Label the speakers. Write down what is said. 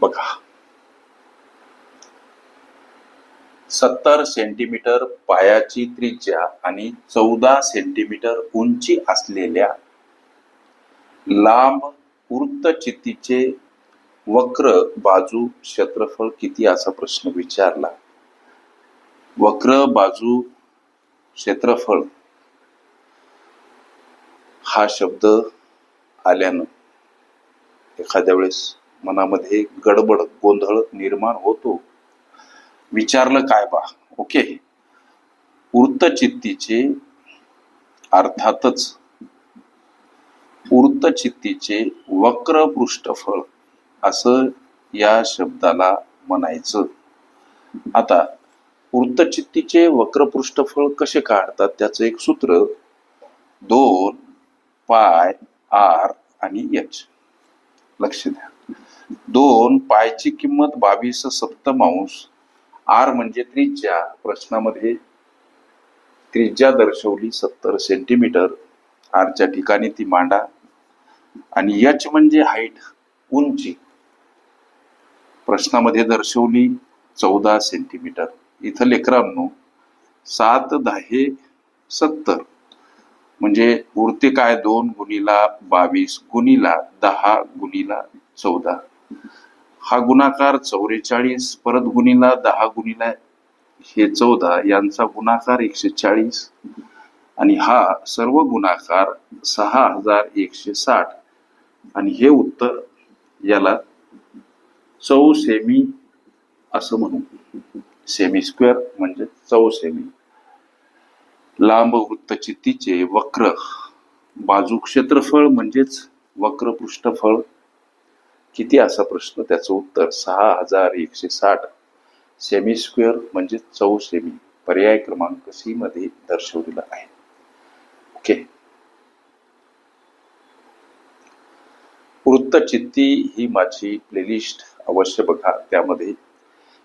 Speaker 1: बघा. सत्तर सेंटीमीटर पायाची त्रिज्या आणि चौदा सेंटीमीटर उंची असलेल्या लांब वृत्तचित्तीचे वक्र बाजू क्षेत्रफळ किती असा प्रश्न विचारला? वक्र बाजू क्षेत्रफळ हा शब्द आल्यानं एखाद्या वेळेस मनामध्ये गडबड गोंधळ निर्माण होतो. विचारलं काय बा? ओके. वृत्तचित्तीचे अर्थातच वृत्तचित्तीचे वक्र पृष्ठफळ असं या शब्दाला म्हणायचं. आता वृत्तचित्तीचे वक्र पृष्ठफळ कसे काढतात? त्याचं एक सूत्र दोन पाय आर आणि एच लक्ष द्या. दोन पायची किंमत बावीस सप्तमांश आर म्हणजे त्रिज्या. प्रश्नामध्ये त्रिज्या दर्शवली सत्तर सेंटीमीटर आरच्या ठिकाणी ती मांडा. आणि यच म्हणजे हाईट उंची. प्रश्नामध्ये दर्शवली चौदा सेंटीमीटर इथं लेकरांनो सात दहा सत्तर म्हणजे उरते काय? दोन गुणीला बावीस गुणीला दहा गुणीला चौदा. हा गुणाकार चौवेचाळीस परत गुणीला दहा गुणीला हे चौदा यांचा गुणाकार एकशे चाळीस. आणि हा सर्व गुणाकार सहा हजार एकशे साठ. आणि हे उत्तर याला चौ सेमी असं म्हणू. सेमी स्क्वेअर म्हणजे चौ सेमी लांब वृत्तचित्तीचे वक्र. बाजू क्षेत्रफळ म्हणजेच वक्र पृष्ठफळ. किती असा प्रश्न? त्याचं उत्तर सहा हजार एकशे साठ. सेमी स्क्वेअर म्हणजे चौ सेमी. पर्याय क्रमांक सी मध्ये दर्शवलेला आहे. ओके. वृत्तचित्ती ही माझी प्लेलिस्ट अवश्य बघा. त्यामध्ये